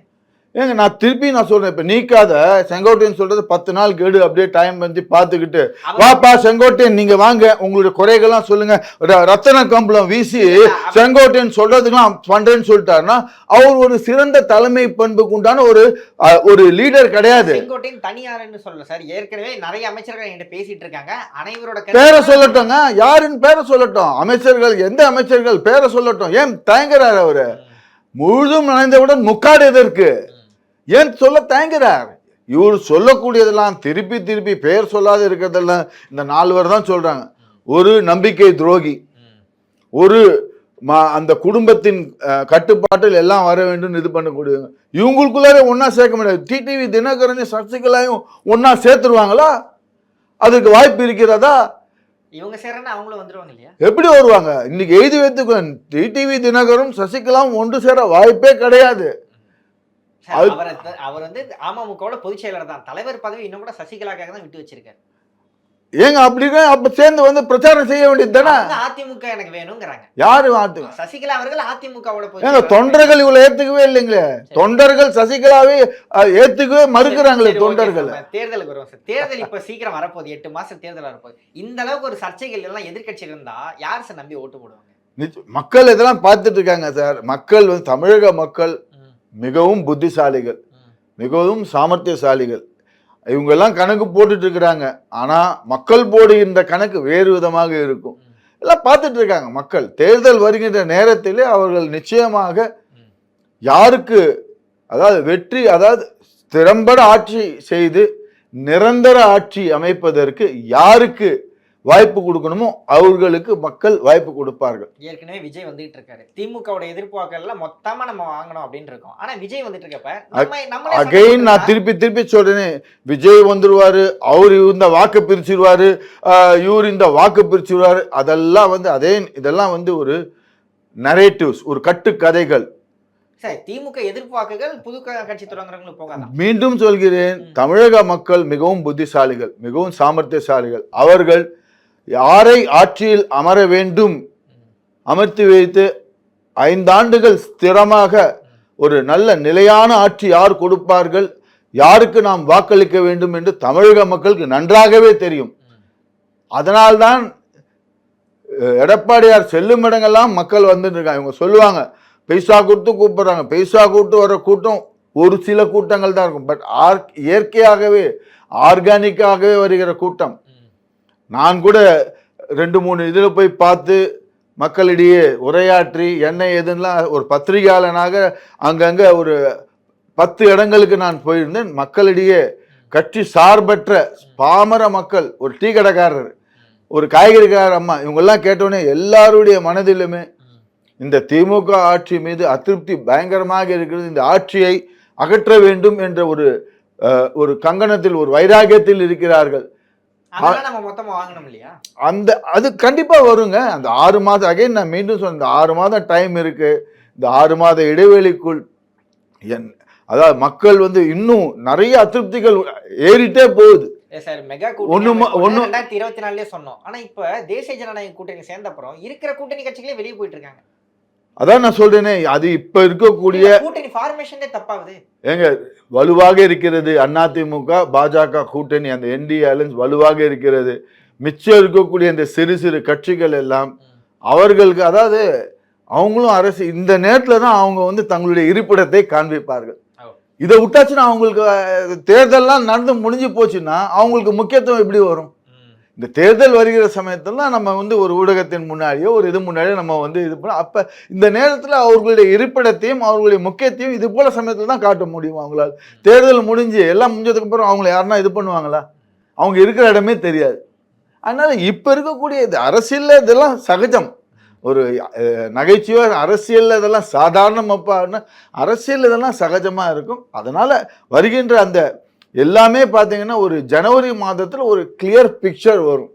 Speaker 2: ஏங்க நான் திருப்பி நான் சொல்றேன் இப்ப நீக்காத. செங்கோட்டையன் சொல்றது பத்து நாள் கெடு அப்படியே டைம் வந்து பார்த்துக்கிட்டு.
Speaker 1: அவர்
Speaker 2: வாப்பா செங்கோட்டையன் நீங்க வாங்க. உங்களுடைய குறைகள்லாம் சொல்லுங்க. ரத்தன கம்பளம் வீசி செங்கோட்டையன் சொல்றதுக்கெல்லாம் பண்றேன்னு சொல்லிட்டாருன்னா அவர் ஒரு சிறந்த தலைமை பண்புக்கு உண்டான ஒரு ஒரு லீடர் கிடையாது.
Speaker 1: செங்கோட்டையின் தனியார்னு சொல்லல சார் ஏற்கனவே நிறைய அமைச்சர்கள் என்கிட்ட பேசிட்டு இருக்காங்க. அனைவரோட
Speaker 2: பேரை சொல்லட்டுங்க யாருன்னு பேரை சொல்லட்டும்? அமைச்சர்கள் எந்த அமைச்சர்கள் பேரை சொல்லட்டும்? ஏன் தயங்குறாரு அவரு? முழுதும் நனைந்தவுடன் முக்காடு எதற்கு. ஏன் சொல்ல தயங்குறார்? இவர் சொல்லக்கூடியதெல்லாம் திருப்பி திருப்பி பெயர் சொல்லாத இருக்கிறதெல்லாம் இந்த நால்வர் தான் சொல்றாங்க. ஒரு நம்பிக்கை துரோகி. ஒரு அந்த குடும்பத்தின் கட்டுப்பாட்டில் எல்லாம் வர வேண்டும் இது பண்ணக்கூடியவங்க இவங்களுக்குள்ளாரே ஒண்ணா சேர்க்க முடியாது. டிடிவி தினகரனையும் சசிகலாயும் ஒண்ணா சேர்த்துருவாங்களா? அதுக்கு வாய்ப்பு இருக்கிறதா?
Speaker 1: இவங்க சேர்றேன்னா அவங்களும் வந்துருவாங்க இல்லையா?
Speaker 2: எப்படி வருவாங்க? இன்னைக்கு எழுதி வைத்துக்கோ டிடிவி தினகரும் சசிகலாவும் ஒன்று சேர வாய்ப்பே கிடையாது.
Speaker 1: அவர் அவர் வந்து அமமுகவோட பொதுச் செயலர் தான். தலைவர் பதவி இன்னும் கூட சசிகலாக்காக தான் விட்டு வச்சிருக்காரு.
Speaker 2: ஏங்க அப்படின்னா அப்ப சேர்ந்து வந்து பிரச்சாரம் செய்ய வேண்டியது தானே
Speaker 1: அதிமுக எனக்கு வேணுங்கிறாங்க.
Speaker 2: யாரு மாத்துங்க
Speaker 1: சசிகலா அவர்கள் அதிமுகவோட
Speaker 2: ஏங்க. தொண்டர்கள் இவ்வளவு ஏத்துக்கவே இல்லைங்களே? தொண்டர்கள் சசிகலாவே ஏத்துக்கவே மறுக்கிறாங்களே தொண்டர்கள்.
Speaker 1: தேர்தலுக்கு வருவோம் சார். தேர்தல் இப்ப சீக்கிரம் வரப்போகுது எட்டு மாசம் தேர்தல் வரப்போகுது. இந்த அளவுக்கு ஒரு சர்ச்சைகள் எல்லாம் எதிர்க்கட்சி இருந்தா யார் சார் நம்பி ஓட்டு போடுவாங்க?
Speaker 2: மக்கள் இதெல்லாம் பார்த்துட்டு இருக்காங்க சார். மக்கள் வந்து தமிழக மக்கள் மிகவும் புத்திசாலிகள் மிகவும் சாமர்த்தியசாலிகள். இவங்கெல்லாம் கணக்கு போட்டுட்டு இருக்கிறாங்க ஆனா மக்கள் போடுகின்ற கணக்கு வேறு விதமாக இருக்கும். எல்லாம் பார்த்துட்டு இருக்காங்க மக்கள். தேர்தல் வருகின்ற நேரத்திலே அவர்கள் நிச்சயமாக. யாருக்கு அதாவது வெற்றி அதாவது திறம்பட ஆட்சி செய்து நிரந்தர ஆட்சி அமைப்பதற்கு யாருக்கு வாய்ப்பு கொடுக்கணுமோ அவர்களுக்கு மக்கள் வாய்ப்பு கொடுப்பார்கள்.
Speaker 1: ஏற்கனவே விஜய் வந்துகிட்டு இருக்காரு. திமுகவோட எதிர்ப்பு வாக்கெல்லாம் மொத்தமா நம்ம வாங்கணும் அப்படின்னு இருக்கோம். ஆனா விஜய் வந்துட்டு இருக்கப்ப
Speaker 2: அகைன் நான். திருப்பி திருப்பி சொல்றேனே. விஜய் வந்துருவாரு அவர் இந்த வாக்கு பிரிச்சிருவாரு இவர் இந்த வாக்கு பிரிச்சிருவாரு. அதெல்லாம் வந்து அதே இதெல்லாம் வந்து ஒரு நரேட்டிவ்ஸ் ஒரு கட்டுக்கதைகள்.
Speaker 1: சரி திமுக எதிர்ப்பு வாக்குகள் புது கட்சி தொடங்குறவங்களுக்கு போகாதான்
Speaker 2: மீண்டும் சொல்கிறேன். தமிழக மக்கள் மிகவும் புத்திசாலிகள் மிகவும் சாமர்த்தியசாலிகள். அவர்கள் யாரை ஆட்சியில் அமர வேண்டும்? அமர்த்தி வைத்து ஐந்தாண்டுகள் ஸ்திரமாக ஒரு நல்ல நிலையான ஆட்சி யார் கொடுப்பார்கள்? யாருக்கு நாம் வாக்களிக்க வேண்டும் என்று தமிழக மக்களுக்கு நன்றாகவே தெரியும். அதனால்தான் எடப்பாடியார் செல்லும் இடங்கள்லாம் மக்கள் வந்துட்டு இருக்காங்க இவங்க சொல்லுவாங்க பைசா கொடுத்து கூப்பிட்றாங்க. பைசா கூப்பிட்டு வர கூட்டம் ஒரு சில கூட்டங்கள் தான் இருக்கும். பட் ஆர் இயற்கையாகவே ஆர்கானிக்காகவே வருகிற கூட்டம். நான் கூட ரெண்டு மூணு இதில் போய் பார்த்து மக்களிடையே உரையாற்றி என்ன ஏதுன்னெலாம் ஒரு பத்திரிகையாளனாக அங்கங்கே ஒரு பத்து இடங்களுக்கு நான் போயிருந்தேன். மக்களிடையே கட்சி சார்பற்ற பாமர மக்கள் ஒரு டீ கடைக்காரர் ஒரு காய்கறிக்காரர் அம்மா இவங்கெல்லாம் கேட்டோன்னே எல்லாருடைய மனதிலுமே இந்த திமுக ஆட்சி மீது அதிருப்தி பயங்கரமாக இருக்கிறது. இந்த ஆட்சியை அகற்ற வேண்டும் என்ற ஒரு ஒரு கங்கணத்தில் ஒரு வைராகியத்தில் இருக்கிறார்கள். அந்த அது கண்டிப்பா வருங்க. அந்த ஆறு மாதம் அகைன் நான் மீண்டும் இந்த ஆறு மாதம் டைம் இருக்கு. இந்த ஆறு மாத இடைவெளிக்குள் என் அதாவது மக்கள் வந்து இன்னும் நிறைய அதிருப்திகள் ஏறிட்டே போகுது.
Speaker 1: சார் மெகா கூட்டணி இருபத்தி நாலுலயே சொன்னோம். ஆனா இப்ப தேசிய ஜனநாயக கூட்டணி சேர்ந்த அப்புறம் இருக்கிற கூட்டணி கட்சிகளே வெளியே போயிட்டு இருக்காங்க.
Speaker 2: அதான் நான் சொல்றேனே அது இப்ப இருக்கக்கூடிய
Speaker 1: இல்ல, கூட்டணி ஃபார்மேஷனே தப்பாகுது.
Speaker 2: ஏங்க வலுவாக இருக்கிறது அதிமுக பாஜக கூட்டணி அந்த என்டிஏ அலைன்ஸ் வலுவாக இருக்கிறது. மிச்சம் இருக்கக்கூடிய இந்த சிறு சிறு கட்சிகள் எல்லாம் அவர்களுக்கு அதாவது அவங்களும் அரசு இந்த நேரத்துல தான் அவங்க வந்து தங்களுடைய இருப்பிடத்தை காண்பிப்பார்கள். இதை விட்டாச்சுன்னா அவங்களுக்கு தேர்தல்லாம் நடந்து முடிஞ்சு போச்சுன்னா அவங்களுக்கு முக்கியத்துவம் எப்படி வரும்? இந்த தேர்தல் வருகிற சமயத்துல நம்ம வந்து ஒரு ஊடகத்தின் முன்னாடியோ ஒரு இது முன்னாடியோ நம்ம வந்து இது பண்ண அப்போ இந்த நேரத்தில் அவர்களுடைய இருப்பிடத்தையும் அவர்களுடைய முக்கியத்தையும் இது போல சமயத்தில் தான் காட்ட முடியும் அவங்களால. தேர்தல் முடிஞ்சு எல்லாம் முடிஞ்சதுக்கு அப்புறம் அவங்கள யாருன்னா இது பண்ணுவாங்களா? அவங்க இருக்கிற இடமே தெரியாது. அதனால் இப்போ இருக்கக்கூடிய இது அரசியலில் இதெல்லாம் சகஜம். ஒரு நகைச்சுவை அரசியலில் இதெல்லாம் சாதாரணமாப்பான்னா அரசியல் இதெல்லாம் சகஜமாக இருக்கும். அதனால் வருகின்ற அந்த எல்லாமே பார்த்தீங்கன்னா ஒரு ஜனவரி மாதத்தில் ஒரு கிளியர் பிக்சர் வரும்.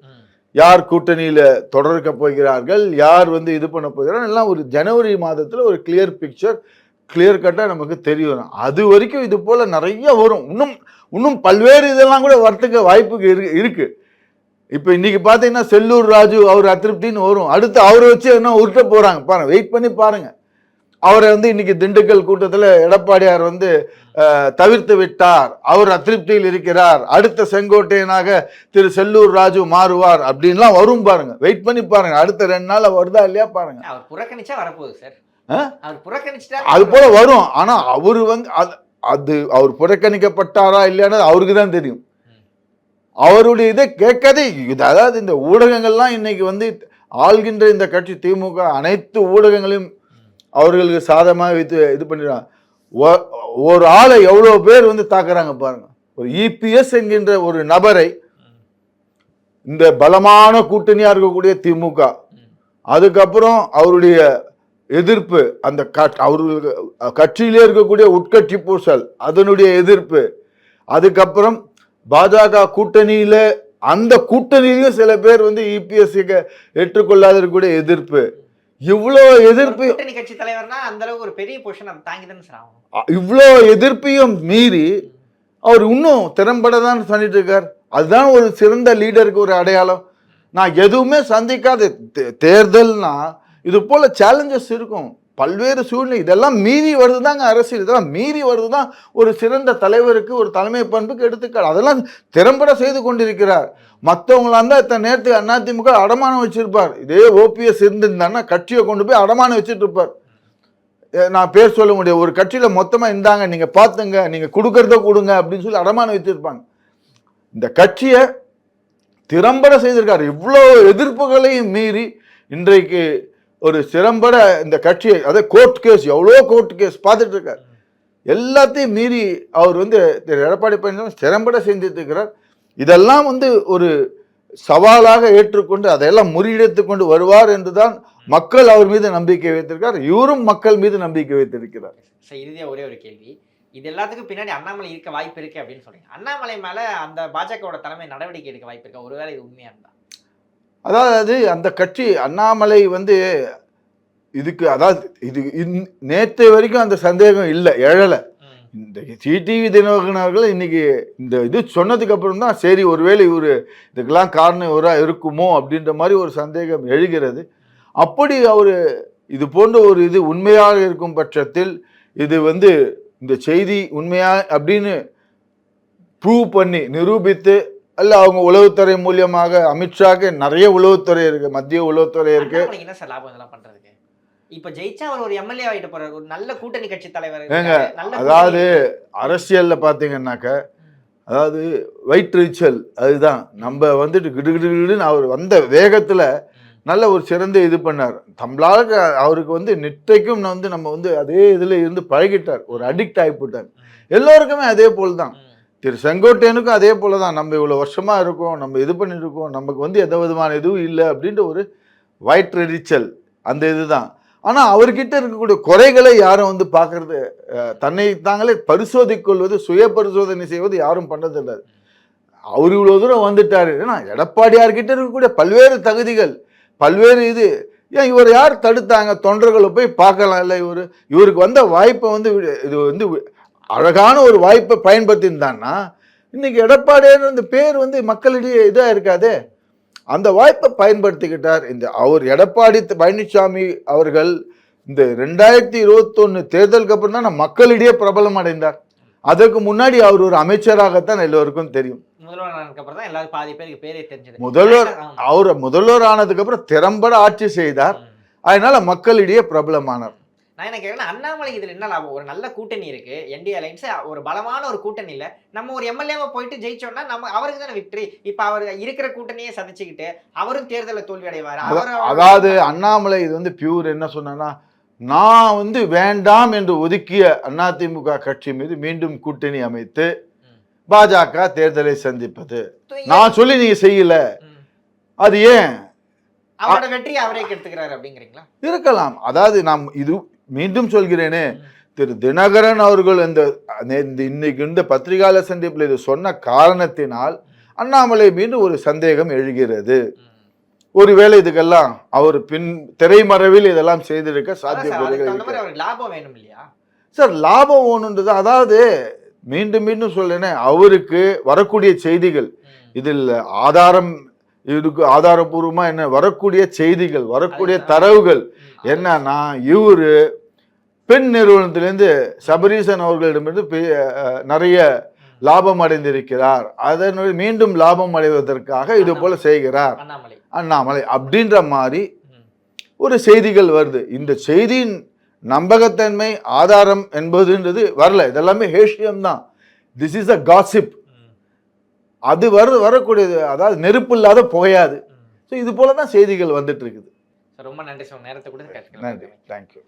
Speaker 2: யார் கூட்டணியில் தொடர்க்க போகிறார்கள் யார் வந்து இது பண்ண போகிறார்கள் எல்லாம் ஒரு ஜனவரி மாதத்தில் ஒரு கிளியர் பிக்சர் கிளியர் கட்டாக நமக்கு தெரியும். அது வரைக்கும் இது போல் நிறைய வரும். இன்னும் இன்னும் பல்வேறு இதெல்லாம் கூட வரத்துக்கு வாய்ப்புக்கு இருக்கு. இருக்குது இப்போ இன்னைக்கு பார்த்தீங்கன்னா செல்லூர் ராஜு அவர் அதிருப்தின்னு வரும். அடுத்து அவரை வச்சு என்ன உருட்ட போகிறாங்க பாருங்கள் வெயிட் பண்ணி பாருங்கள் அவரை வந்து இன்னைக்கு திண்டுக்கல் கூட்டத்தில் எடப்பாடியார் வந்து தவிர்த்து விட்டார். அவர் அதிருப்தியில் இருக்கிறார். அடுத்த செங்கோட்டையனாக திரு செல்லூர் ராஜு மாறுவார் அப்படின்லாம் வரும் பாருங்க. வெயிட் பண்ணி பாருங்க. அடுத்த ரெண்டு நாள் வருதா இல்லையா பாருங்க.
Speaker 1: அவர் புறக்கணிச்சா வரப்போகுது சார்? அவர் புறக்கணிச்சிட்டா
Speaker 2: அது போல வரும். ஆனா அவரு வந்து அது அது அவர் புறக்கணிக்கப்பட்டாரா இல்லையானது அவருக்கு தான் தெரியும். அவருடைய இதை கேட்காதே. இது அதாவது இந்த ஊடகங்கள்லாம் இன்னைக்கு வந்து ஆள்கின்ற இந்த கட்சி திமுக அனைத்து ஊடகங்களையும் அவர்களுக்கு சாதகமாக வைத்து இது பண்ணிடுறாங்க. ஒ- ஒரு ஆளை எவ்வளோ பேர் வந்து தாக்குறாங்க பாருங்க. ஒரு இபிஎஸ் என்கின்ற ஒரு நபரை இந்த பலமான கூட்டணியாக இருக்கக்கூடிய திமுக. அதுக்கப்புறம் அவருடைய எதிர்ப்பு அந்த கட்- அவர்களுக்கு கட்சியிலே இருக்கக்கூடிய உட்கட்சி பூசல் அதனுடைய எதிர்ப்பு. அதுக்கப்புறம் பாஜக கூட்டணியில் அந்த கூட்டணியிலையும் சில பேர் வந்து இபிஎஸ்சிக்கு ஏற்றுக்கொள்ளாத இருக்கக்கூடிய எதிர்ப்பு. இவ்வளோ எதிர்ப்பு
Speaker 1: கூட்டணி கட்சி தலைவர்னா அந்த அளவுக்கு ஒரு பெரிய பொசிஷன் அதை தாங்கி தானே
Speaker 2: இவ்வளோ எதிர்ப்பையும் மீறி அவர் இன்னும் திறம்பட தான் பண்ணிட்டு இருக்கார். அதுதான் ஒரு சிறந்த லீடருக்கு ஒரு அடையாளம். நான் எதுவுமே சந்திக்காத தேர்தல்னா இது போல சேலஞ்சஸ் இருக்கும். பல்வேறு சூழ்நிலை இதெல்லாம் மீறி வருதுதாங்க அரசியல். இதெல்லாம் மீறி வருதுதான் ஒரு சிறந்த தலைவருக்கு ஒரு தலைமை பண்புக்கு எடுத்துக்காட்டு. அதெல்லாம் திறம்பட செய்து கொண்டிருக்கிறார். மற்றவங்களா இருந்தால் இத்தனை நேரத்துக்கு அதிமுக அடமானம் வச்சுருப்பார். இதே ஓபிஎஸ் இருந்திருந்தாருன்னா கட்சியை கொண்டு போய் அடமானம் வச்சுட்டு இருப்பார். நான் பேர் சொல்ல முடியாது. ஒரு கட்சியில் மொத்தமாக இருந்தாங்க. நீங்கள் பார்த்துங்க. நீங்கள் கொடுக்கறத கொடுங்க அப்படின்னு சொல்லி அடமானம் வச்சுருப்பாங்க. இந்த கட்சியை திறம்பட செய்திருக்காரு. இவ்வளோ எதிர்ப்புகளையும் மீறி இன்றைக்கு ஒரு சிறம்பட இந்த கட்சியை அதாவது கோர்ட் கேஸ் எவ்வளோ கோர்ட் கேஸ் பார்த்துட்டு இருக்கார். எல்லாத்தையும் மீறி அவர் வந்து திரு எடப்பாடி பழனிசாமி சிறம்பட செஞ்சுட்டு இருக்கிறார். இதெல்லாம் வந்து ஒரு சவாலாக ஏற்றுக்கொண்டு அதையெல்லாம் முறியடித்து கொண்டு வருவார் என்றுதான் மக்கள் அவர் மீது நம்பிக்கை வைத்திருக்கார் இவரும் மக்கள் மீது நம்பிக்கை வைத்திருக்கிறார்.
Speaker 1: சார் இறுதியா ஒரே ஒரு கேள்வி. இது எல்லாத்துக்கும் பின்னாடி அண்ணாமலை இருக்க வாய்ப்பு இருக்கு அப்படின்னு சொல்றீங்க. அண்ணாமலை மேல அந்த பாஜகவோட தலைமை நடவடிக்கை எடுக்க வாய்ப்பு இருக்கா? ஒருவேளை இது உண்மையா இருந்தா?
Speaker 2: அதாவது அந்த கட்சி அண்ணாமலை வந்து இதுக்கு அதாவது இது நேத்து வரைக்கும் அந்த சந்தேகம் இல்லை எழலை. இன்றைக்கு சிடிவி தினகரன் அவர்கள் இன்னைக்கு இந்த இது சொன்னதுக்கு அப்புறம் தான் சரி ஒருவேளை இவர் இதுக்கெல்லாம் காரணம் இவராக இருக்குமோ அப்படின்ற மாதிரி ஒரு சந்தேகம் எழுகிறது. அப்படி அவர் இது போன்ற ஒரு இது உண்மையாக இருக்கும் பட்சத்தில் இது வந்து இந்த செய்தி உண்மையா அப்படின்னு ப்ரூவ் பண்ணி நிரூபித்து அல்ல அவங்க உளவுத்துறை மூலியமாக அமித்ஷாக்கு நிறைய உளவுத்துறை இருக்கு மத்திய உளவுத்துறை இருக்கு.
Speaker 1: இப்ப ஜெயிச்சா அவர் ஒரு எம்எல்ஏ ஆயிட்டு போறாரு ஒரு நல்ல கூட்டணி கட்சி தலைவர்
Speaker 2: அதாவது அரசியல்ல பாத்தீங்கன்னாக்க அதாவது வயிற்றுச்சல் அதுதான் நம்ம வந்துட்டு கிடு கிடு கிடுன்னு அவர் வந்த வேகத்துல. நல்ல ஒரு சிறந்த இது பண்ணார் நம்மளால அவருக்கு வந்து நிட்டைக்கும் நான் வந்து நம்ம வந்து அதே இதுல இருந்து பழகிட்டார் ஒரு அடிக்ட் ஆகி போட்டார். எல்லோருக்குமே அதே போல் தான். திரு செங்கோட்டையனுக்கும் அதே போல தான் நம்ம இவ்வளோ வருஷமா இருக்கோம் நம்ம இது பண்ணிட்டு இருக்கோம் நமக்கு வந்து எந்த விதமான இதுவும் இல்லை அப்படின்ற ஒரு வயிற்றெரிச்சல் அந்த இதுதான் ஆனால் அவர்கிட்ட இருக்கக்கூடிய குறைகளை யாரும் வந்து பார்க்கறது தன்னை தாங்களே பரிசோதிக்கொள்வது சுய பரிசோதனை செய்வது யாரும் பண்ணதில்லை. அவர் இவ்வளோ தூரம் வந்துட்டார். ஏன்னா எடப்பாடியார்கிட்ட இருக்கக்கூடிய பல்வேறு தகுதிகள் பல்வேறு இது. ஏன் இவர் யார் தடுத்தாங்க? தொண்டர்களை போய் பார்க்கலாம். இல்லை இவர் இவருக்கு வந்த வாய்ப்பை வந்து இது வந்து அழகான ஒரு வாய்ப்பை பயன்படுத்தியிருந்தான்னா இன்னைக்கு எடப்பாடியார் அந்த பேர் வந்து மக்களிடையே இதாக இருக்காதே. அந்த வாய்ப்பை பயன்படுத்திக்கிட்டார் இந்த அவர் எடப்பாடி பழனிசாமி அவர்கள். இந்த ரெண்டாயிரத்தி இருபத்தொன்னு தேர்தலுக்கு அப்புறம் தான் மக்களிடையே பிரபலம் அடைந்தார். அதற்கு முன்னாடி அவர் ஒரு அமைச்சராகத்தான் எல்லோருக்கும் தெரியும்.
Speaker 1: முதல்வர்.
Speaker 2: அவர் முதல்வர் ஆனதுக்கு அப்புறம் திறம்பட ஆட்சி செய்தார். அதனால மக்களிடையே பிரபலமானார்.
Speaker 1: நான் என்ன கேட்கறேன் அண்ணாமலை இதுல என்ன லாபம் ஒரு நல்ல கூட்டணி இருக்கு. என்டி அலைன்ஸ் ஒரு பலமான ஒரு கூட்டணி இல்ல. நம்ம ஒரு எம்எல்ஏவா போயிட்டு ஜெயிச்சோம்னா நம்ம அவருக்கு தானே விக்டரி இப்ப அவர் இருக்கிற கூட்டணியே சதிச்சுக்கிட்டு அவரும் தேர்தலில் தோல்வி அடைவாரு அவரு-
Speaker 2: அதாவது அண்ணாமலை இது வந்து பியூர் என்ன சொன்னா நான் வந்து வேண்டாம் என்று ஒதுக்கிய அதிமுக கட்சி மீது மீண்டும் கூட்டணி அமைத்து. பாஜக தேர்தலை சந்திப்பது? நான் சொல்லி நீங்க செய்யல. அது ஏன்?
Speaker 1: அவரோட வெற்றியை அவரே கெடுத்துக்கிறாரு அப்படிங்கிறீங்களா?
Speaker 2: இருக்கலாம். அதாவது நாம் இது மீண்டும் சொல்கிறேனே. திரு தினகரன் அவர்கள் இந்த இன்னைக்கு இந்த பத்திரிகையாளர் சந்திப்பில் இது சொன்ன காரணத்தினால் அண்ணாமலை மீது ஒரு சந்தேகம் எழுகிறது. ஒருவேளை இதுக்கெல்லாம் அவர் பின் திரைமறைவில் இதெல்லாம் செய்திருக்க
Speaker 1: சார். மாதிரி அவருக்கு லாபம் வேணும் இல்லையா
Speaker 2: சார் லாபம் ஒன்றுன்றது அதாவது மீண்டும் மீண்டும் சொல்லேனே அவருக்கு வரக்கூடிய செய்திகள். இதில் ஆதாரம் இருக்கு ஆதாரபூர்வமா என்ன வரக்கூடிய செய்திகள் வரக்கூடிய. தரவுகள். என்னன்னா இவரு பெண் நிறுவனத்திலேருந்து சபரீசன் அவர்களிடமிருந்து நிறைய லாபம் அடைந்திருக்கிறார். அதன் மீண்டும் லாபம் அடைவதற்காக இது போல செய்கிறார்.
Speaker 1: அண்ணாமலை.
Speaker 2: அப்படின்ற மாதிரி. ஒரு செய்திகள் வருது. இந்த செய்தியின் நம்பகத்தன்மை ஆதாரம் என்பதுன்றது வரல. இதெல்லாமே ஹேஷியம் தான். This is a gossip. அது வர வரக்கூடியது அதாவது நெருப்பு இல்லாத புகையாது. ஸோ இது போல தான் செய்திகள் வந்துட்டு இருக்குது.
Speaker 1: ரொம்ப நன்றி சார். நேரத்தை கேட்டுக்கலாம்
Speaker 2: நன்றி. தேங்க்யூ